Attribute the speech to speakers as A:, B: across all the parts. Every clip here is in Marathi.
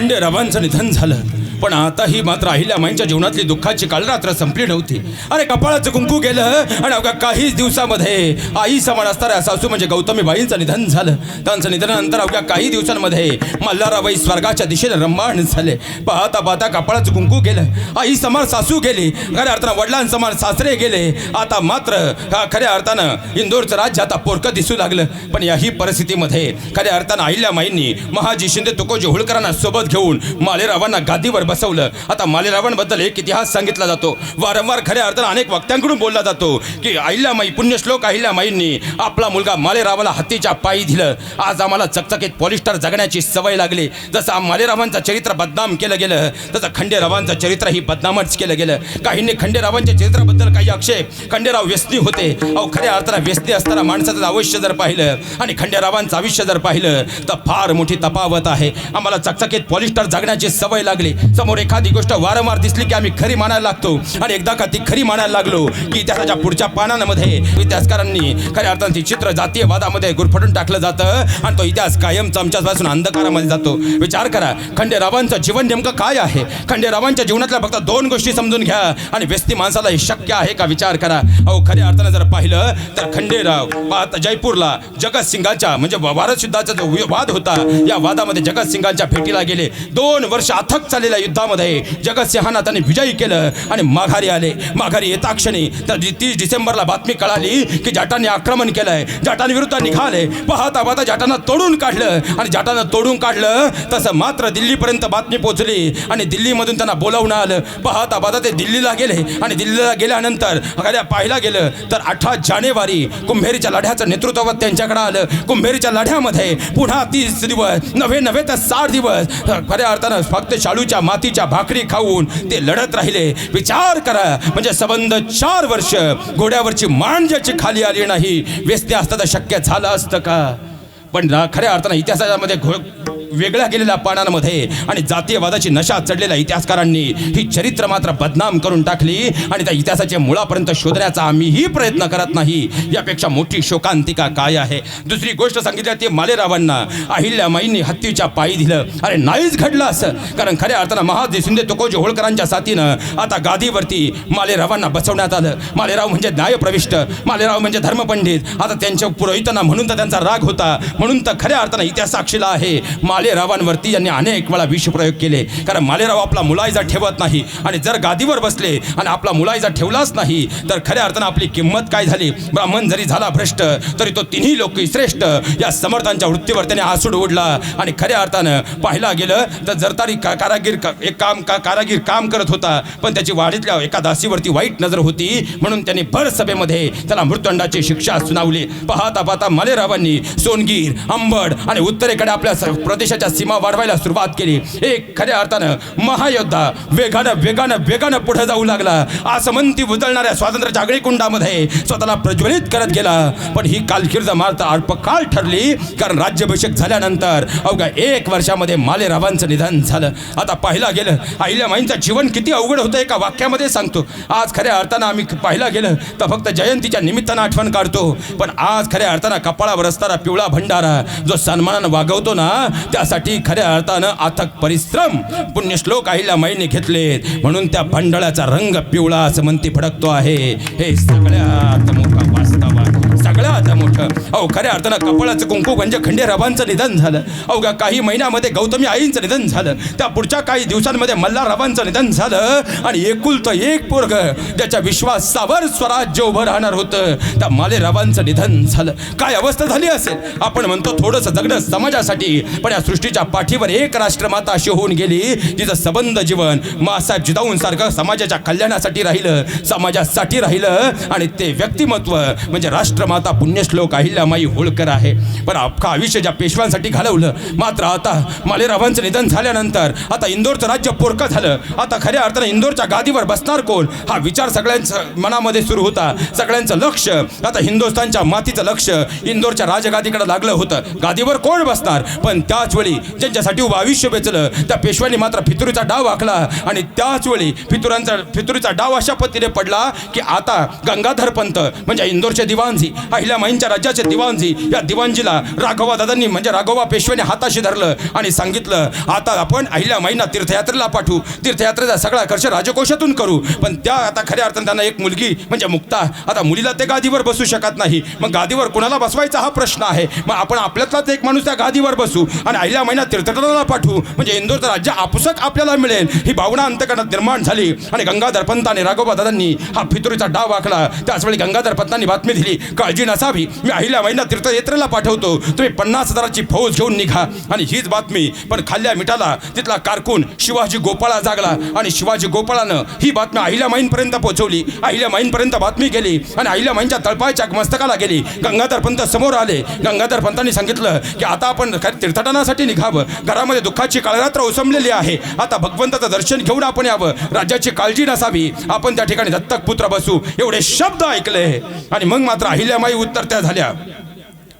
A: खंडेरावांचं निधन झालं. पण आताही मात्र अहिल्यामाईंच्या जीवनातली दुःखाची कालरात्र संपली नव्हती. अरे कपाळाचं कुंकू गेलं आणि अवघ्या काहीच दिवसामध्ये आई समान असणाऱ्या सासू म्हणजे गौतमीबाईंचं निधन झालं. त्यांचं निधनानंतर अवघ्या काही दिवसांमध्ये मल्हाराबाई स्वर्गाच्या दिशेने रंबाण झाले. पाहता पाहता कपाळाचं कुंकू गेलं. आई समान सासू गेली. खऱ्या अर्थानं वडिलांसमान सासरे गेले. आता मात्र हा खऱ्या अर्थानं इंदोरचं राज्य आता पोरकं दिसू लागलं. पण याही परिस्थितीमध्ये खऱ्या अर्थानं अहिल्यामाईंनी महाजी शिंदे तुकोजी होळकरांना सोबत घेऊन मालेरावांना गादीवर बसवलं. आता मालेरावांबद्दल एक इतिहास सांगितला जातो. वारंवार खऱ्या अर्थानं अनेक वक्त्यांकडून बोलला जातो की अहिल्यामाई पुण्यश्लोक अहिल्यामाईंनी आपला मुलगा मालेरावाला हत्तीच्या पायी दिलं. आज आम्हाला चकचकीत पॉलिस्टर जगण्याची सवय लागली. जसं मालेरावांचं चरित्र बदनाम केलं गेलं तसं खंडेरावांचं चरित्रही बदनामच केलं गेलं. काहींनी खंडेरावांच्या चरित्राबद्दल काही आक्षेप खंडेराव व्यसनी होते. अहो खऱ्या अर्थानं व्यसनी असताना माणसाचं आयुष्य जर पाहिलं आणि खंडेरावांचं आयुष्य जर पाहिलं तर फार मोठी तफावत आहे. आम्हाला चकचकीत पॉलिस्टर जगण्याची सवय लागली. समोर एखादी गोष्ट वारंवार दिसली की आम्ही खरी मानायला लागतो. आणि एकदा का ती खरी मानायला लागलो की इतिहासाच्या पुढच्या पानांमध्ये इतिहासकारांनी खऱ्या अर्थानं ती चित्र जातीयवादामध्ये गुरफटून टाकलं जातं आणि तो इतिहास कायम चमच्यापासून अंधकारामध्ये जातो. विचार करा खंडेरावांचं जीवन नेमकं काय आहे? खंडेरावांच्या जीवनातल्या फक्त दोन गोष्टी समजून घ्या आणि व्यस्ती माणसाला हे शक्य आहे का विचार करा. अहो खऱ्या अर्थानं जर पाहिलं तर खंडेराव जयपूरला जगतसिंगांच्या म्हणजे भारत जो वाद होता या वादामध्ये जगतसिंगांच्या भेटीला गेले. दोन वर्ष अथक चाललेला युद्धामध्ये जगतसिंहांना त्यांनी विजयी केलं आणि माघारी आले. माघारी येता क्षणी तर तीस डिसेंबरला बातमी कळाली की जाटांनी आक्रमण केलंय. जाटांविरुद्ध निघाले. पाहता पाहता जाटांना तोडून काढलं. आणि जाटांना तोडून काढलं तसं मात्र दिल्लीपर्यंत बातमी पोहोचली. आणि दिल्लीमधून त्यांना बोलावणं आलं. पाहता पाहता ते दिल्लीला गेले. आणि दिल्लीला गेल्यानंतर अगद्या पाहायला गेलं तर अठरा जानेवारी कुंभेरीच्या लढ्याचं नेतृत्व त्यांच्याकडे आलं. कुंभेरीच्या लढ्यामध्ये पुन्हा तीस दिवस नव्हे नव्हे तर साठ दिवस. खऱ्या अर्थानं फक्त शाळूच्या मातीच्या भाकरी खाऊन ते लढत राहिले. विचार करा. म्हणजे सबंध चार वर्ष घोड्यावरची मान ज्याची खाली आली नाही. व्यस्त असताना शक्य झालं असतं का? पण खऱ्या अर्थानं इतिहासामध्ये घो वेगळ्या गेलेल्या पानांमध्ये आणि जातीयवादाची नशा चढलेल्या इतिहासकारांनी ही चरित्र मात्र बदनाम करून टाकली आणि त्या इतिहासाच्या मुळापर्यंत शोधण्याचा आम्हीही प्रयत्न करत नाही. यापेक्षा मोठी शोकांतिका काय आहे? दुसरी गोष्ट सांगितली ती मालेरावांना. अहिल्यामाईंनी हत्तीच्या पायी दिलं. अरे नाहीच घडलं असं. कारण खऱ्या अर्थानं महादेव शिंदे तुकोजी होळकरांच्या साथीनं आता गादीवरती मालेरावांना बसवण्यात आलं. मालेराव म्हणजे न्यायप्रविष्ट. मालेराव म्हणजे धर्मपंडित. आता त्यांच्या पुरोहितांना म्हणून तर त्यांचा राग होता. म्हणून तर खऱ्या अर्थानं इतिहास साक्षीला आहे. मालेरावांवरती यांनी अनेक वेळा विषप्रयोग केले. कारण मालेराव आपला मुलायजा ठेवत नाही. आणि जर गादीवर बसले आणि आपला मुलायजा ठेवलाच नाही तर खऱ्या अर्थानं आपली किंमत काय झाली? ब्राह्मण जरी झाला भ्रष्ट तरी तो तिन्ही लोक श्रेष्ठ. या समर्थांच्या वृत्तीवर त्याने आसूड ओढला. आणि खऱ्या अर्थानं पाहायला गेलं तर जरतारी का कारागीर का- एक काम का कारागीर काम करत होता. पण त्याची वाढीतल्या एका दासीवरती वाईट नजर होती. म्हणून त्याने भर सभेमध्ये त्याला मृत्यूदंडाची शिक्षा सुनावली. पाहता पाहता मालेरावांनी सोनगीर अंबड आणि उत्तरेकडे आपल्या प्रदेश देशाच्या सीमा वाढवायला सुरुवात केली. एक खऱ्या अर्थानं महायोद्धा वेगानं वेगानं वेगानं पुढे जाऊ लागला. आसमंती उजळणाऱ्या स्वातंत्र्य अग्निकुंडामध्ये स्वतःला प्रज्वलित करत गेला. पण ही कालखिर्द मार्त अल्पकाळ ठरली कारण राज्याभिषेक झाल्यानंतर अवघ्या एक वर्षामध्ये मालेरावांचं निधन झालं. आता पाहिला गेलं अहिल्यामाईंचं जीवन किती अवघड होतं एका वाक्यामध्ये सांगतो. आज खऱ्या अर्थानं आम्ही पाहिला गेलं तर फक्त जयंतीच्या निमित्तानं आठवण काढतो. पण आज खऱ्या अर्थानं कपाळावर असणारा पिवळा भंडारा जो सन्मानानं वागवतो ना त्यासाठी खऱ्या अर्थानं अथक परिश्रम. पुण्यश्लोक माईने घेतलेत. म्हणून त्या भांडळाचा रंग पिवळा असं म्हणती फडकतो आहे. हे सगळ्यात मोठा वास्तव आहे. सगळ्यात मोठं? अहो खऱ्या अर्थानं कपाळाचं कुंकू म्हणजे खंडेरावांचं निधन झालं. अवघ्या काही महिन्यामध्ये गौतमी आईंचं निधन झालं. त्या पुढच्या काही दिवसांमध्ये मल्हाररावांचं निधन झालं. आणि एकुलतं एक पोरग त्याच्या विश्वासावर स्वराज्य उभं राहणार होतं त्या मालेरावांचं निधन झालं. काय अवस्था झाली असेल? आपण म्हणतो थोडंसं जगणं समाजासाठी पण या सृष्टीच्या पाठीवर एक राष्ट्रमाता अशी होऊन गेली जिचं सबंध जीवन मासाहेब जिदाऊंसारखं समाजाच्या कल्याणासाठी राहिलं समाजासाठी राहिलं. आणि ते व्यक्तिमत्व म्हणजे राष्ट्रमाता पुण्यश्लोक अहिल्यामाई होळकर आहे. पण अख्खा आयुष्य ज्या पेशव्यांसाठी घालवलं मात्र आता मालेरावांचं निधन झाल्यानंतर आता इंदोरचं राज्य पोरकं झालं. आता खऱ्या अर्थानं इंदोरच्या गादीवर बसणार कोण? हा विचार सगळ्यांच्या मनामध्ये सुरू होता. सगळ्यांचं लक्ष आता हिंदुस्थानच्या मातीचं लक्ष इंदोरच्या राजगादीकडे लागलं होतं. गादीवर कोण बसणार? पण त्याच वेळी ज्यांच्यासाठी उभं आयुष्य वेचलं त्या पेशव्यांनी मात्र फितुरीचा डाव आखला. आणि त्याच वेळी फितुरांचा फितुरीचा डाव अशा पद्धतीने पडला की आता गंगाधर पंत म्हणजे इंदोरचे दिवाणजी अहिल्यामाईंच्या राज्याचे दिवाणजी या दिवाणजीला राघोबा दादांनी म्हणजे राघोबा पेशव्याने हाताशी धरलं आणि सांगितलं आता आपण अहिल्या माईंना तीर्थयात्रेला पाठवू. तीर्थयात्रेचा सगळा खर्च राजकोषातून करू. पण त्या आता खऱ्या अर्थाने त्यांना एक मुलगी म्हणजे मुक्ता आता मुलीला ते गादीवर बसू शकत नाही. मग गादीवर कुणाला बसवायचा हा प्रश्न आहे? मग आपण आपल्यातलाच एक माणूस त्या गादीवर बसू आणि अहिल्या महिना तीर्थयात्रेला पाठवू. म्हणजे इंदोरचं राज्य आपुसक आपल्याला मिळेल. ही भावना अंतकरणात निर्माण झाली आणि गंगाधर पंतांनी आणि राघोबा दादांनी हा फितुरीचा डाव आखला. त्याचवेळी गंगाधर पंतांनी बातमी दिली काळजी नसावी मी अहिल्या महिना तीर्थयात्रेला पाठवतो. तुम्ही पन्नास हजाराची फौज घेऊन निघा. आणि हीच बातमी पण खाल्ल्या मिठाला तिथला कारकून शिवाजी गोपाळा जागला. आणि शिवाजी गोपाळानं ही बातमी अहिल्या माईंपर्यंत पोहोचवली अहिल्या माईंपर्यंत बातमी गेली. आणि अहिल्या माईंच्या तळपायच्या मस्तकाला गेली. गंगाधर पंत समोर आले. गंगाधर पंतांनी सांगितलं की आता आपण तीर्थटनासाठी निघावं. घरामध्ये दुःखाची काळरात्र उसमलेली आहे. आता भगवंताचं दर्शन घेऊन आपण यावं. राज्याची काळजी नसावी. आपण त्या ठिकाणी दत्तक पुत्र बसू. एवढे शब्द ऐकले. आणि मग मात्र अहिल्यामाई उत्तरत्या झाल्या.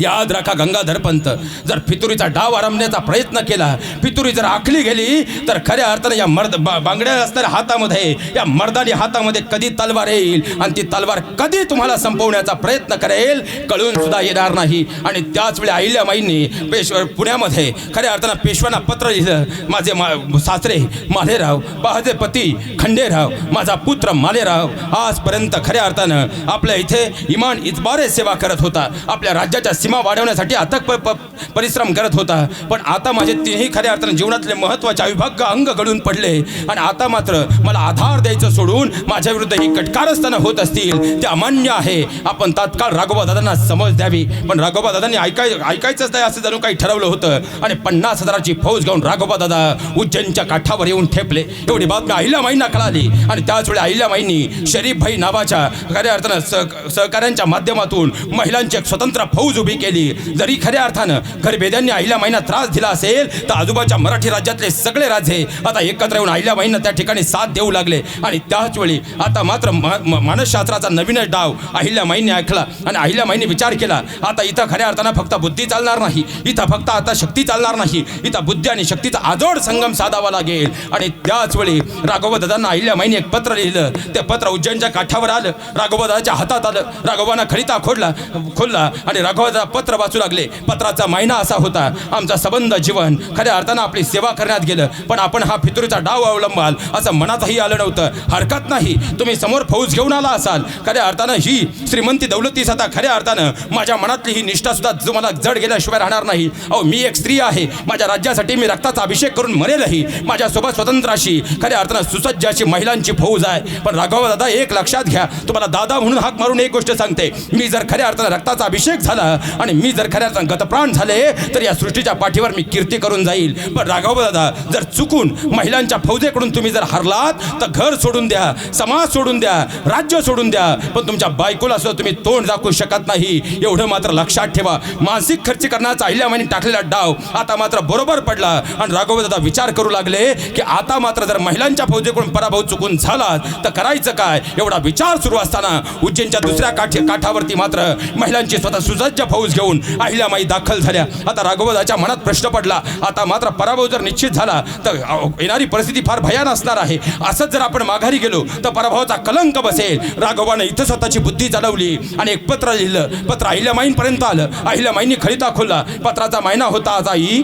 A: याद राखा गंगाधर पंत. जर फितुरीचा डाव आरंभण्याचा प्रयत्न केला फितुरी जर आखली गेली तर खऱ्या अर्थाने या मर्द बांगड्या असणाऱ्या हातामध्ये या मर्दानी हातामध्ये कधी तलवार येईल आणि ती तलवार कधी तुम्हाला संपवण्याचा प्रयत्न करेल कळून सुद्धा येणार नाही. आणि त्याच वेळी अहिल्यामाईंनी पेशव पुण्यामध्ये खऱ्या अर्थानं पेशव्यांना पत्र लिहिलं माझे मा सासरे मालेराव माझे पती खंडेराव माझा पुत्र मालेराव आजपर्यंत खऱ्या अर्थानं आपल्या इथे इमान इतबारे सेवा करत होता. आपल्या राज्याच्या सीमा वाढवण्यासाठी अथक प- प- परिश्रम करत होता. पण आता माझे तिन्ही खऱ्या अर्थानं जीवनातले महत्त्वाचे अविभाग्य अंग घडून पडले. आणि आता मात्र मला आधार द्यायचं सोडून माझ्या विरुद्ध ही कटकारस्थानं होत असतील ते अमान्य आहे. आपण तात्काळ राघोबा दादांना समज द्यावी. पण राघोबा दादांनी ऐकाय ऐकायचंच नाही असं जणू काही ठरवलं होतं. आणि पन्नास हजाराची फौज घेऊन राघोबा दादा उज्जैनच्या काठावर येऊन ठेपले. एवढी बातमी अहिल्यामाईंना कळाली. आणि त्याचवेळी अहिल्यामाईंनी शरीफ भाई नावाच्या खऱ्या अर्थानं सह सहकाऱ्यांच्या माध्यमातून महिलांची एक स्वतंत्र फौज उभी केली. जरी खऱ्या अर्थानं खरबेद्यांनी अहिल्यामाईंना त्रास दिला असेल तर आजोबाच्या मराठी राज्यातले सगळे राजे आता एकत्र येऊन अहिल्यामाईंना त्या ठिकाणी साथ देऊ लागले. आणि त्याच वेळी आता मात्र मानसशास्त्राचा नवीनच डाव अहिल्या माईने ऐकला आणि अहिल्या माईने विचार केला आता इथं खऱ्या अर्थानं फक्त बुद्धी चालणार नाही इथं फक्त आता शक्ती चालणार नाही इथं बुद्धी आणि शक्तीचा आजोड संगम साधावा लागेल. आणि त्याच वेळी राघवदादांना अहिल्यामाईंनी एक पत्र लिहिलं. ते पत्र उज्जैनच्या काठावर आलं राघवदादाच्या हातात आलं राघवानं खरिता खोडला खोलला आणि आता पत्र वाचू लागले. पत्राचा महिना असा होता आमचा संबंध जीवन. खऱ्या अर्थानं आपली सेवा करण्यात गेलं पण आपण हा फितुरीचा डाव अवलंबाल असं मनातही आलं नव्हतं. हरकत नाही. तुम्ही समोर फौज घेऊन आला असाल. खऱ्या अर्थानं ही श्रीमंती दौलतीस आता खऱ्या अर्थानं माझ्या मनातली ही निष्ठासुद्धा तुम्हाला जड गेल्याशिवाय राहणार नाही. अहो मी एक स्त्री आहे. माझ्या राज्यासाठी मी रक्ताचा अभिषेक करून मरेलही. माझ्यासोबत स्वतंत्राशी खऱ्या अर्थानं सुसज्ज अशी महिलांची फौज आहे. पण राघव दादा एक लक्षात घ्या. तुम्हाला दादा म्हणून हाक मारून एक गोष्ट सांगते. मी जर खऱ्या अर्थानं रक्ताचा अभिषेक झाला आणि मी जर खऱ्या गतप्राण झाले तर या सृष्टीच्या पाठीवर मी कीर्ती करून जाईल. पण राघव दादा जर चुकून महिलांच्या फौजेकडून तुम्ही जर हरलात तर घर सोडून द्या समाज सोडून द्या राज्य सोडून द्या. पण तुमच्या बायकोला सुद्धा तुम्ही तोंड दाखवू शकत नाही. एवढं मात्र लक्षात ठेवा. मानसिक खर्च करण्याचा अहिल्यामानी टाकलेला डाव आता मात्र बरोबर पडला. आणि राघव दादा विचार करू लागले की आता मात्र जर महिलांच्या फौजेकडून पराभव चुकून झाला तर करायचं काय? एवढा विचार सुरू असताना उज्जैनच्या दुसऱ्या काठी काठावरती मात्र महिलांची स्वतः सुसज्ज फौज घेऊन अहिल्यामाई दाखल झाल्या. आता राघवदाच्या मनात प्रश्न पडला. आता मात्र पराभव जर निश्चित झाला तर येणारी परिस्थिती फार भयान असणार आहे. असंच जर आपण माघारी गेलो तर पराभवाचा कलंक बसेल. राघवानं इथं स्वतःची बुद्धी चालवली आणि एक पत्र लिहिलं. पत्र अहिल्यामाईंपर्यंत आलं. अहिल्यामाईंनी खळीता खोलला पत्राचा मायना होता आज आई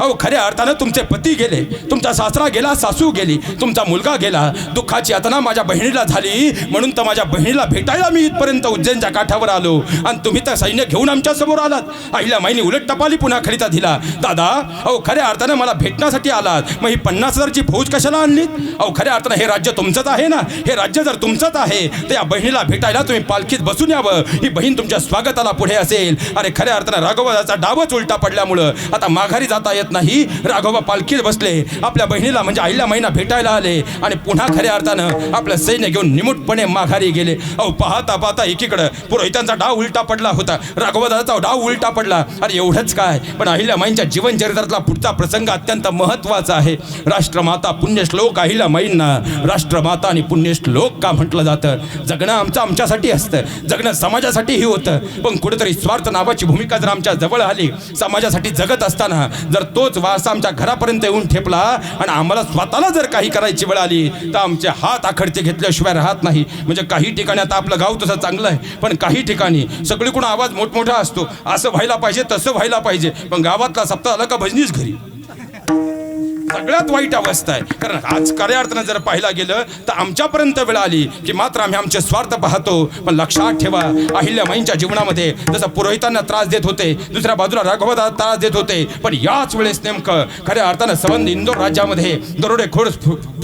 A: अहो खऱ्या अर्थानं तुमचे पती गेले तुमचा सासरा गेला सासू गेली तुमचा मुलगा गेला दुःखाची यातना माझ्या बहिणीला झाली म्हणून तर माझ्या बहिणीला भेटायला मी इथपर्यंत उज्जैनच्या काठावर आलो. आणि तुम्ही तर सैन्य घेऊन आमच्यासमोर आलात. अहिल्या माईने उलट टपाली पुन्हा खरिता दिला. दादा अहो खऱ्या अर्थानं मला भेटण्यासाठी आलात. मग ही पन्नास हजारची फौज कशाला आणलीत? अहो खऱ्या अर्थानं हे राज्य तुमचंच आहे ना? हे राज्य जर तुमचंच आहे तर या बहिणीला भेटायला तुम्ही पालखीत बसून यावं. ही बहीण तुमच्या स्वागताला पुढे असेल. अरे खऱ्या अर्थानं राघवाचा डावच उलटा पडल्यामुळं आता माघारी जाता येत नाही. राघोबा पालखीत बसले. आपल्या बहिणीला म्हणजे आईला महिना भेटायला आले. आणि पुन्हा खऱ्या अर्थानं आपलं सैन्य घेऊन निमूटपणे माघारी गेले. अहो पाहता पाहता एकीकडं पुरोहितांचा डाव उलटा पडला होता. राघोबादाचा डाव उलटा पडला. अरे एवढंच काय? पण अहिल्यामाईंच्या माईंच्या चरित्रातला पुढचा प्रसंग अत्यंत महत्त्वाचा आहे. राष्ट्रमाता पुण्यश्लोक अहिल्यामाईंना राष्ट्रमाता आणि पुण्यश्लोक का म्हटलं जातं? जगणं आमचं आमच्यासाठी असतं. जगणं समाजासाठीही होतं. पण कुठेतरी स्वार्थ नावाची भूमिका जर आमच्या जवळ आली समाजासाठी जगत असताना जर तोच वारसा आमच्या घरापर्यंत येऊन ठेपला आणि आम्हाला स्वतःला जर काही करायची वेळ आली तर आमचे हात आखडते घेतल्याशिवाय राहत नाही. म्हणजे काही ठिकाणी आता आपलं गाव तसं चांगलं आहे पण काही ठिकाणी सगळीकडून आवाज मोठमोठा असतो. असं व्हायला पाहिजे तसं व्हायला पाहिजे. पण गावातला सप्ताह आला का भजनीच घरी. सगळ्यात वाईट अवस्था आहे. कारण आज खऱ्या अर्थानं जर पाहायला गेलं तर आमच्यापर्यंत वेळ आली की मात्र आम्ही आमचे स्वार्थ पाहतो. पण लक्षात ठेवा अहिल्याबाईंच्या जीवनामध्ये जसं पुरोहितांना त्रास देत होते दुसऱ्या बाजूला राघवदा त्रास देत होते पण याच वेळेस नेमकं खऱ्या अर्थानं संबंध इंदोर राज्यामध्ये दरोडेखोर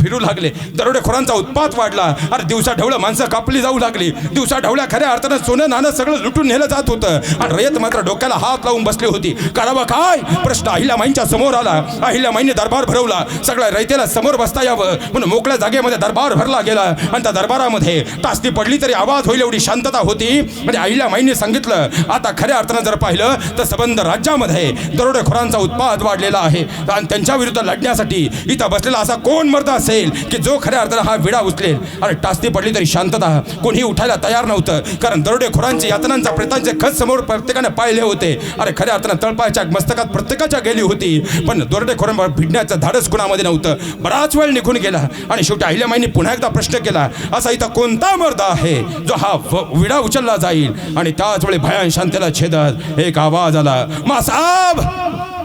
A: फिरू लागले. दरोडेखोरांचा उत्पात वाढला. अरे दिवसा ढवळं माणसं कापली जाऊ लागली. दिवसा ढवळ्या खऱ्या अर्थानं सोनं नाणं सगळं लुटून नेलं जात होतं. आणि रयत मात्र डोक्याला हात लावून बसली होती. करावं काय? प्रश्न अहिल्या माईंच्या समोर आला. अहिल्या माईने दरबार भरवला. सगळ्या रयतेला समोर बसता यावं. म्हणून मोकळ्या जागेमध्ये दरबार भरला गेला. आणि त्या दरबारामध्ये तासती पडली तरी आवाज होईल एवढी शांतता होती. म्हणजे अहिल्यामाईंनी सांगितलं आता खऱ्या अर्थानं जर पाहिलं तर संबंध राज्यामध्ये दरोडेखोरांचा उत्पाद वाढलेला आहे. आणि त्यांच्या विरुद्ध लढण्यासाठी इथं बसलेला असा कोण मर्द असेल? की जो खऱ्या अर्थानं हा विडा उचलेल अरे टाचणी पडली तरी शांतता कोणी उठायला तयार नव्हतं. कारण दरोडेखोरांचे यातनांचा प्रेतांचे खत समोर प्रत्येकाने पाहिले होते. अरे खऱ्या अर्थानं तळपाच्या मस्तकात प्रत्येकाच्या गेली होती. पण दरोडेखोरांवर भिडण्याचं धाडस कुणामध्ये नव्हतं. बराच वेळ निघून गेला आणि शेवटी अहिल्यामाईंनी पुन्हा एकदा प्रश्न केला असा इथं कोणता मर्द आहे जो हा विडा उचलला जाईल? आणि त्याच वेळी भयान शांतीला छेदत एक आवाज आला मा साहेब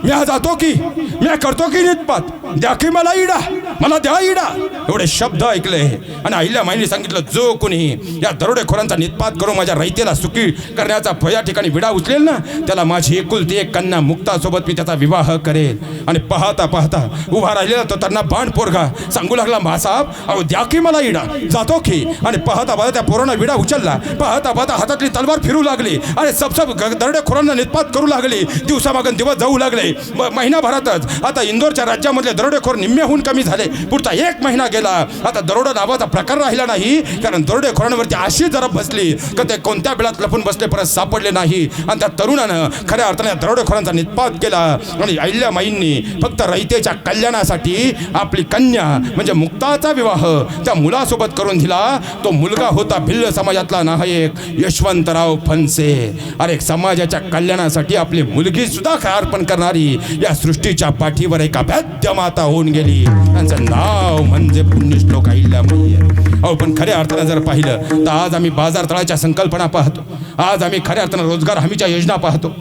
A: मी जातो की मी करतो की नितपात द्या की मला इडा. मला द्या इडा. एवढे शब्द ऐकले. आणि अहिल्यामाईंनी सांगितलं जो कोणी या दरोडेखोरांचा नितपात करून माझ्या रयतेला सुखी करण्याचा या ठिकाणी विडा उचलेल ना त्याला माझी एकुलती एक कन्या मुक्तासोबत मी त्याचा विवाह करेल. आणि पाहता पाहता उभा राहिलेला तो त्यांना बाण पोरगा सांगू लागला मासाब अहो द्या की मला इडा. जातो की. आणि पाहता पाहता त्या पोरांना विडा उचलला. पाहता पाहता हातातली तलवार फिरू लागली. आणि सब सब ग- दरोडेखोरांना नितपात करू लागली. दिवसामागून दिवस जाऊ लागले. म- महिनाभरातच. आता इंदोरच्या राज्यामधले दरोडेखोर निम्म्याहून कमी झाले. पुढचा एक महिना गेला. आता दरोडा नावाचा प्रकार राहिला नाही. कारण दरोडेखोरांवरती अशी जरा बसली. का ते कोणत्या बिळात लपून बसले परत सापडले नाही. आणि त्या तरुणानं खऱ्या अर्थाने दरोडेखोरांचा निष्पात केला. आणि अहिल्यामाईंनी फक्त रयतेच्या कल्याणासाठी आपली कन्या म्हणजे मुक्ताचा विवाह त्या मुलासोबत करून दिला. तो मुलगा होता भिल्ल समाजातला नायक यशवंतराव फनसे अरे समाजाच्या कल्याणासाठी आपली मुलगी सुद्धा अर्पण करणारी या सृष्टीच्या पाठीवर एक अभ्याद्य माता होऊन गेली. त्यांचं नाव म्हणजे पुण्यश्लोक अहिल्यामाई आहे. अहो पण खऱ्या अर्थानं जर पाहिलं तर आज आम्ही बाजार तळाच्या संकल्पना पाहतो आज आम्ही खऱ्या अर्थानं रोजगार हमीच्या योजना पाहतो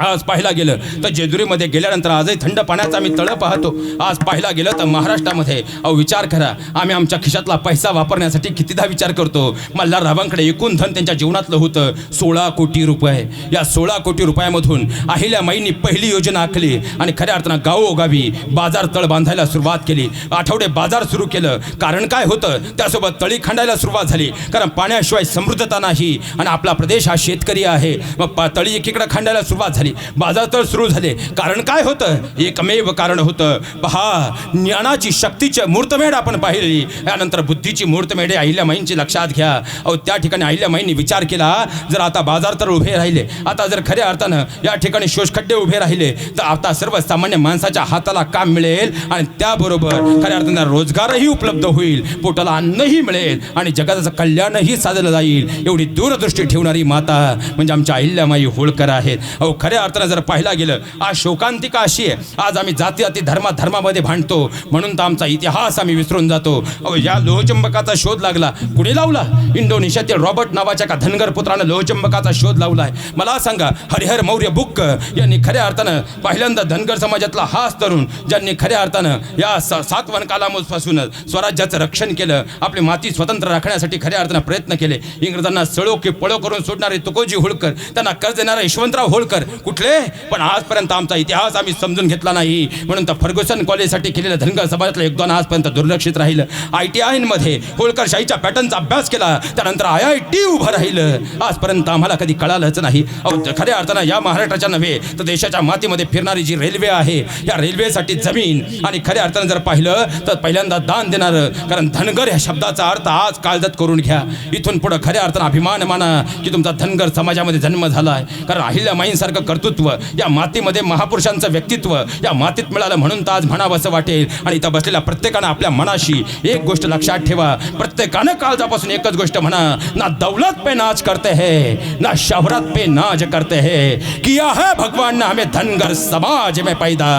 A: आज पाहायला गेलं तर जेजुरीमध्ये गेल्यानंतर आजही थंड पाण्याचा आम्ही तळं पाहतो. आज पाहायला गेलं तर महाराष्ट्रामध्ये अहो विचार करा आम्ही आमच्या खिशातला पैसा वापरण्यासाठी कितीदा विचार करतो. मल्हार रावांकडे एकूण धन त्यांच्या जीवनातलं होतं सोळा कोटी रुपये. या सोळा कोटी रुपयामधून अहिल्यामाईंनी पहिली योजना आखली आणि खऱ्या अर्थानं गावोगावी बाजार तळ बांधायला सुरुवात केली. आठवडे बाजार सुरू केलं. कारण काय होतं? त्यासोबत तळी खंडायला सुरुवात झाली. कारण पाण्याशिवाय समृद्धता नाही आणि आपला प्रदेश हा शेतकरी आहे. मग तळी एकीकडे खंडायला सुरुवात झाली. बाजार तर सुरू झाले. कारण काय होतं? एकमेव कारण होतं. पहा ज्ञानाची शक्तीची मूर्तमेढ आपण पाहिली. यानंतर बुद्धीची मूर्तमेढ अहिल्यामाईंची लक्षात घ्या. अहो त्या ठिकाणी अहिल्यामाईंनी विचार केला जर आता बाजार तर उभे राहिले आता जर खऱ्या अर्थानं या ठिकाणी शोषखड्डे उभे राहिले तर आता सर्वसामान्य माणसाच्या हाताला काम मिळेल आणि त्याबरोबर खऱ्या अर्थानं रोजगारही उपलब्ध होईल पोटाला अन्नही मिळेल आणि जगाचं कल्याणही साधलं जाईल. एवढी दूरदृष्टी ठेवणारी माता म्हणजे आमच्या अहिल्यामाई होळकर आहेत. अहो खऱ्या खऱ्या अर्थानं जर पाहायला गेलं आज शोकांतिका अशी आहे. आज आम्ही जाती जाती धर्मा धर्मामध्ये भांडतो. म्हणून तर आमचा इतिहास आम्ही विसरून जातो. अहो या लोहचंबकाचा शोध लागला. कुणी लावला? इंडोनेशियातील रॉबर्ट नावाच्या का धनगर पुत्रानं लोहचंबकाचा शोध लावला आहे. मला सांगा हरिहर मौर्य बुक्क यांनी खऱ्या अर्थानं पहिल्यांदा धनगर समाजातला हाच तरुण ज्यांनी खऱ्या अर्थानं या स- सातवन कालापासूनच स्वराज्याचं रक्षण केलं आपली माती स्वतंत्र राखण्यासाठी खऱ्या अर्थानं प्रयत्न केले. इंग्रजांना सळो की पळो करून सोडणारे तुकोजी होळकर त्यांना कर्ज देणारा यशवंतराव होळकर कुठले? पण आजपर्यंत आमचा इतिहास आम्ही समजून घेतला नाही. म्हणून तर फर्ग्युसन कॉलेजसाठी केलेलं धनगर समाजातलं योगदान आजपर्यंत दुर्लक्षित राहिलं. आय टी आयमध्ये होळकरशाहीच्या पॅटर्नचा अभ्यास केला. त्यानंतर आय आय टी उभं राहिलं. आजपर्यंत आम्हाला कधी कळालंच नाही. अहो खऱ्या अर्थानं या महाराष्ट्राच्या नव्हे तर देशाच्या मातीमध्ये फिरणारी जी रेल्वे आहे या रेल्वेसाठी जमीन आणि खऱ्या अर्थानं जर पाहिलं तर पहिल्यांदा दान देणारं. कारण धनगर ह्या शब्दाचा अर्थ आज काळजात करून घ्या. इथून पुढं खऱ्या अर्थानं अभिमान माना की तुमचा धनगर समाजामध्ये जन्म झाला आहे कारण अहिल्या माईंसारखं कर्तृत्व या मातीमध्ये महापुरुषांचं व्यक्तित्व या मातीत मिळालं म्हणून तर आज म्हणावं असं वाटेल. आणि इथं बसलेल्या प्रत्येकानं आपल्या मनाशी एक गोष्ट लक्षात ठेवा. प्रत्येकानं काळजापासून एकच गोष्ट म्हणा ना दौलत पे नाच करते है ना शहरत पे नाच करते है. किया है भगवान ने हमें धनगर समाज में पैदा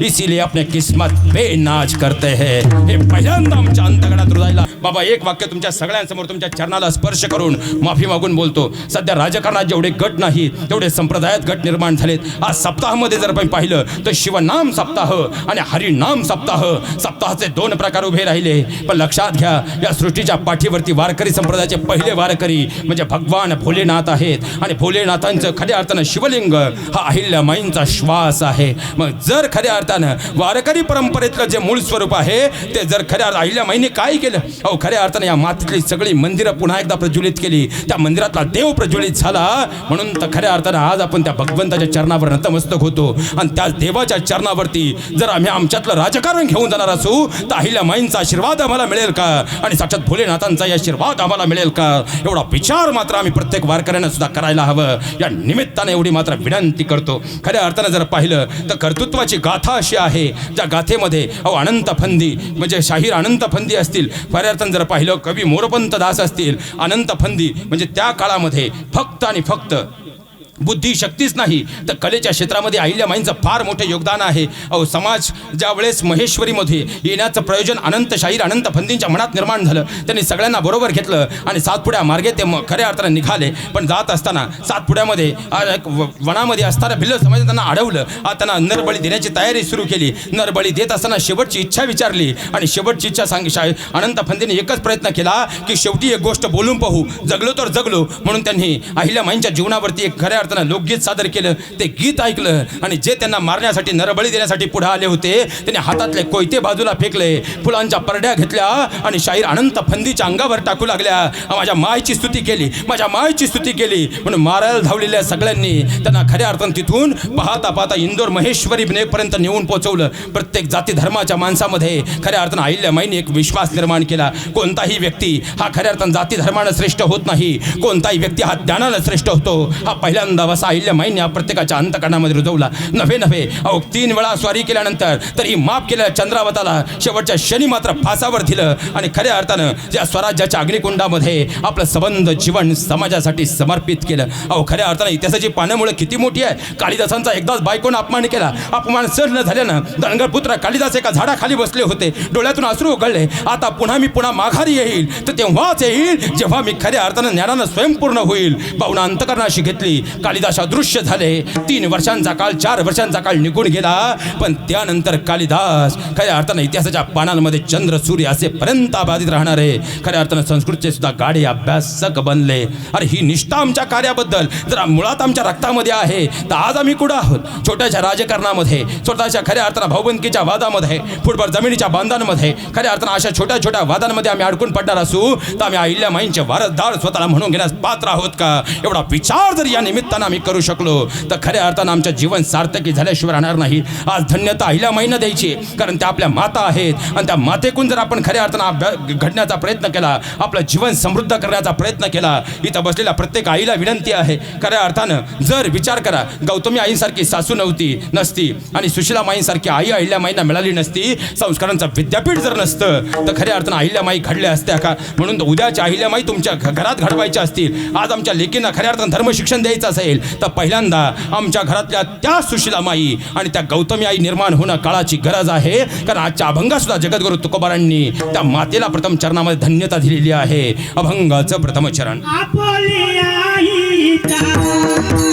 A: इसीलिए अपने किस्मत पे नाच करते है. हे पहिल्यांदा आमच्या अंतगणात रुजायला बाबा एक वाक्य तुमच्या सगळ्यांसमोर तुमच्या चरणाला स्पर्श करून माफी मागून बोलतो. सध्या राजकारणात जेवढे गट नाही तेवढे संप्रदायात गट निर्माण झालेत. आज सप्ताहामध्ये जर आपण पाहिलं तर शिवनाम सप्ताह आणि हरिनाम सप्ताह सप्ताहाचे दोन प्रकार उभे राहिले. पण लक्षात घ्या या सृष्टीच्या पाठीवरती वारकरी संप्रदायाचे पहिले वारकरी म्हणजे भगवान भोलेनाथ आहेत. आणि भोलेनाथांचं खऱ्या अर्थानं शिवलिंग हा अहिल्यामाईंचा श्वास आहे. मग जर खऱ्या अर्थानं वारकरी परंपरेतलं जे मूळ स्वरूप आहे ते जर खऱ्या अहिल्यामाईने काय केलं? अहो खऱ्या अर्थानं या मातीतली सगळी मंदिरं पुन्हा एकदा प्रज्वलित केली. त्या मंदिरातला देव प्रज्वलित झाला. म्हणून तर खऱ्या अर्थानं आज आपण त्या भगवंताच्या चरणावर नतमस्तक होतो. आणि त्याच देवाच्या चरणावरती जर आम्ही आमच्यातलं राजकारण घेऊन जाणार असू तर अहिल्यामाईंचा आशीर्वाद आम्हाला मिळेल का? आणि साक्षात भोलेनाथांचा आशीर्वाद आम्हाला मिळेल का? एवढा विचार मात्र आम्ही प्रत्येक वारकऱ्यानं सुद्धा करायला हवं. या निमित्ताने एवढी मात्र विनंती करतो. खऱ्या अर्थानं जर पाहिलं तर कर्तृत्वाची गाथा अशी आहे. ज्या गाथेमध्ये अहो अनंत फंदी म्हणजे शाहीर अनंत फंदी असतील. खऱ्या अर्थानं जर पाहिलं कवी मोरपंत दास असतील. अनंत फंदी म्हणजे त्या काळामध्ये फक्त आणि फक्त बुद्धी शक्तीच नाही. तर कलेच्या क्षेत्रामध्ये अहिल्यामाईंचं फार मोठं योगदान आहे. अहो समाज ज्या वेळेस महेश्वरीमध्ये येण्याचं प्रयोजन अनंत शाहीर अनंत फंदींच्या मनात निर्माण झालं त्यांनी सगळ्यांना बरोबर घेतलं आणि सातपुड्या मार्गे ते म- खऱ्या अर्थानं निघाले. पण जात असताना सातपुड्यामध्ये वनामध्ये असताना भिल्ल समाजात त्यांना अडवलं. त्यांना नरबळी देण्याची तयारी सुरू केली. नरबळी देत असताना शेवटची इच्छा विचारली आणि शेवटची इच्छा सांग शाही अनंत फंदीने एकच प्रयत्न केला की शेवटी एक गोष्ट बोलून पाहू. जगलो तर जगलो. म्हणून त्यांनी अहिल्यामाईंच्या जीवनावरती एक खऱ्या त्यांना लोकगीत सादर केलं ते गीत ऐकलं आणि जे त्यांना मारण्यासाठी नरबळी देण्यासाठी पुढे आले होते त्यांनी हातातले कोयते बाजूला फेकले फुलांच्या परड्या घेतल्या आणि शाहीर अनंत फंदीच्या अंगावर टाकू लागल्या. माझ्या मायची स्तुती केली माझ्या मायची स्तुती केली म्हणून मारायला धावलेल्या सगळ्यांनी त्यांना खऱ्या अर्थानं तिथून पाहता पाहता इंदोर महेश्वरी पर्यंत नेऊन पोहोचवलं. प्रत्येक जाती धर्माच्या माणसामध्ये खऱ्या अर्थानं अहिल्यामाईने एक विश्वास निर्माण केला. कोणताही व्यक्ती हा खऱ्या अर्थानं जाती धर्मानं श्रेष्ठ होत नाही. कोणताही व्यक्ती हा ज्ञानानं श्रेष्ठ होतो. हा पहिल्यांदा वसा आहिल्या माईने प्रत्येकाच्या अंतकरणामध्ये रुजवला. नव्हे नव्हे अहो तीन वेळा स्वारी केल्यानंतर तरी माफ केलेल्या चंद्रावताला शेवटच्या शनी मात्र फासावर दिलं. आणि खऱ्या अर्थानं या स्वराज्याच्या अग्निकुंडामध्ये आपलं संबंध जीवन समाजासाठी समर्पित केलं. अहो खऱ्या अर्थानं इतिहासाची पाण्यामुळे किती मोठी आहे. कालिदासांचा एकदाच बायकोनं अपमान केला. अपमान सर न झाल्यानं धनगर कालिदास एका झाडाखाली बसले होते. डोळ्यातून अश्रू उघडले. आता पुन्हा मी पुन्हा माघारी येईल. तर तेव्हाच येईल जेव्हा मी खऱ्या अर्थानं ज्ञानानं स्वयंपूर्ण होईल. पाहुणा अंतकरणाशी घेतली. कालिदास अदृश्य झाले. तीन वर्षांचा काळ चार वर्षांचा काळ निघून गेला. पण त्यानंतर कालिदास खऱ्या अर्थानं इतिहासाच्या पानांमध्ये चंद्र सूर्य असेपर्यंत बाधित राहणारे. खऱ्या अर्थानं संस्कृतचे सुद्धा गाडे अभ्यासक बनले. अरे ही निष्ठा आमच्या कार्याबद्दल. जर मुळात आमच्या रक्तामध्ये आहे. तर आज आम्ही कुठं आहोत? छोट्याशा राजकारणामध्ये स्वतःच्या खऱ्या अर्थानं भाऊबंदकीच्या वादामध्ये फुटबॉल जमिनीच्या बांधांमध्ये खऱ्या अर्थानं अशा छोट्या छोट्या वादांमध्ये आम्ही अडकून पडणार असू? तर आम्ही अहिल्यामाईंचे वारसदार स्वतःला म्हणून घेण्यास पात्र आहोत का? एवढा विचार जर या निमित्तानं आम्ही करू शकलो. तर खऱ्या अर्थानं आमचं जीवन सार्थकी झाल्याशिवाय राहणार नाही. आज धन्यता अहिल्यामाईंना द्यायची कारण त्या आपल्या माता आहेत. आणि त्या मातेकून जर आपण खऱ्या अर्थानं अभ्या घडण्याचा प्रयत्न केला आपलं जीवन समृद्ध करण्याचा प्रयत्न केला इथं बसलेल्या प्रत्येक आईला विनंती आहे. खऱ्या अर्थानं जर विचार करा गौतमी आईंसारखी सासू नव्हती नसती आणि सुशिला माईंसारखी आई अहिल्यामाईंना मिळाली नसती संस्कारांचं विद्यापीठ जर नसतं तर खऱ्या अर्थानं अहिल्यामाई घडल्या असत्या का? म्हणून तर उद्याच्या अहिल्यामाई तुमच्या घरात घडवायच्या असतील. आज आमच्या लेकींना खऱ्या अर्थानं धर्मशिक्षण द्यायचं असेल तर पहिल्यांदा आमच्या घरातल्या त्या सुशिला माई आणि त्या गौतमी आई निर्माण होणं काळाची गरज आहे. कारण आजच्या अभंगा सुद्धा जगद्गुरु तुकोबारांनी त्या मातेला प्रथम चरणामध्ये धन्यता दिलेली आहे. अभंगाचं प्रथम चरण.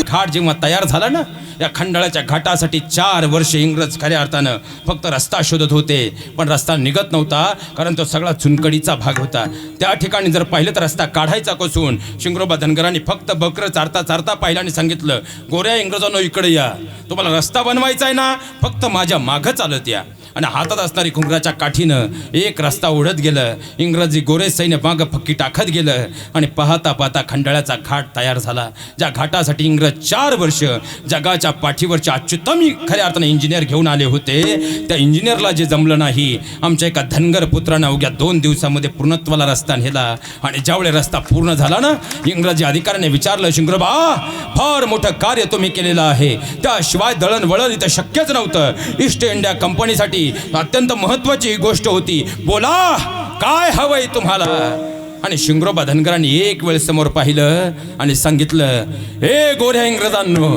A: घाट जेव्हा तयार झाला ना या खंडाळ्याच्या घाटासाठी चार वर्ष इंग्रज खऱ्या अर्थानं फक्त रस्ता शोधत होते. पण रस्ता निघत नव्हता कारण तो सगळा चुनकडीचा भाग होता. त्या ठिकाणी जर पाहिलं तर रस्ता काढायचा कसून शिंगरोबा धनगरांनी फक्त बकरं चारता चारता पाहिलं आणि सांगितलं गोऱ्या इंग्रजांनो इकडे या. तुम्हाला रस्ता बनवायचा आहे ना फक्त माझ्या मागं चालत या. आणि हातात असणारी कुंकराच्या काठीनं एक रस्ता ओढत गेलं. इंग्रजी गोरे सैन्य मागं फक्की टाकत गेलं. आणि पाहता पाहता खंडाळ्याचा घाट तयार झाला ज्या घाटासाठी इंग्रज चार वर्ष जगाच्या पाठीवरच्या अच्युतमी खऱ्या अर्थाने इंजिनियर घेऊन आले होते. त्या इंजिनियरला जे जमलं नाही आमच्या एका धनगर पुत्रानं अवघ्या दोन दिवसामध्ये पूर्णत्वाला रस्ता नेला. आणि ज्यावेळी रस्ता पूर्ण झाला ना इंग्रजी अधिकाऱ्याने विचारलं शिंगरोबा फार मोठं कार्य तुम्ही केलेलं आहे. त्याशिवाय दळणवळण इथं शक्यच नव्हतं. ईस्ट इंडिया कंपनीसाठी अत्यंत महत्वाची गोष्ट होती. बोला काय हवंय तुम्हाला? आणि शिंगरोबा धनगरांनी एक वेळ समोर पाहिलं आणि सांगितलं हे गोऱ्या इंग्रजांनो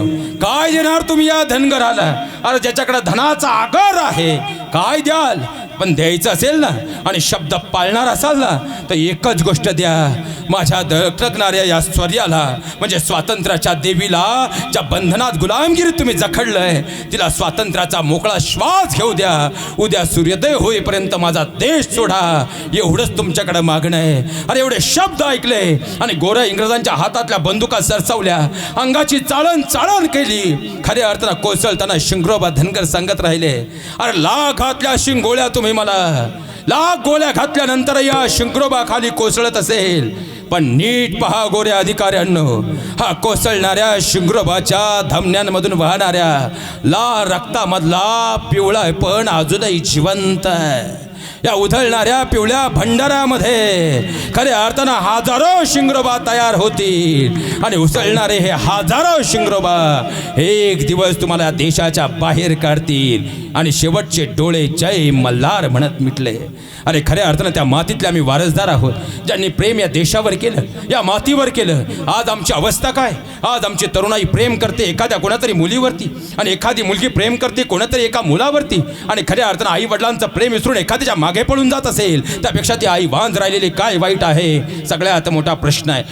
A: काय देणार तुम्ही या धनगराला? अरे ज्याच्याकडे धनाचा आगर आहे काय द्याल? पण द्यायचं असेल ना आणि शब्द पाळणार असाल ना तर एकच गोष्ट द्या. माझ्या धडकणाऱ्या या स्वर्याला म्हणजे स्वातंत्र्याच्या देवीला ज्या बंधनात गुलामगिरीत तुम्ही जखडलंय तिला स्वातंत्र्याचा मोकळा श्वास घेऊ द्या. उद्या सूर्योदय होईपर्यंत माझा देश सोडा. एवढंच तुमच्याकडे मागणं आहे. अरे एवढे शब्द ऐकले आणि गोऱ्या इंग्रजांच्या हातातल्या बंदुका सरसवल्या. अंगाची चाळण चाळण केली. खऱ्या अर्थानं कोसळताना शिंगरोबा धनगर सांगत राहिले. अरे लाखातल्या शिंगोळ्या तुम्ही मला लाख गोळ्या घातल्यानंतर या शिंगरोबा खाली कोसळत असेल. पण नीट पहा गोऱ्या अधिकाऱ्यांनो हा कोसळणाऱ्या शिंग्रोबाच्या धमन्यांमधून वाहणाऱ्या ला रक्तामधला पिवळा पण अजूनही जिवंत आहे. या उधळणाऱ्या पिवळ्या भंडारामध्ये खऱ्या अर्थानं हजारो शिंगरोबा तयार होतील. आणि उसळणारे हे हजारो शिंगरोबा एक दिवस तुम्हाला देशाच्या बाहेर काढतील. आणि शेवटचे डोळे जय मल्हार म्हणत मिटले. अरे खऱ्या अर्थानं त्या मातीतले आम्ही वारसदार आहोत. ज्यांनी प्रेम या देशावर केलं या मातीवर केलं आज आमची अवस्था काय? आज आमची तरुणाई प्रेम करते एखाद्या कोणातरी मुलीवरती. आणि एखादी मुलगी प्रेम करते कोणातरी एका मुलावरती. आणि खऱ्या अर्थानं आई वडिलांचं प्रेम विसरून त्याच्यामागे पडून जात असेल. त्यापेक्षा ती आई बांध राहिलेली काय वाईट आहे? सगळ्यात मोठा प्रश्न आहे.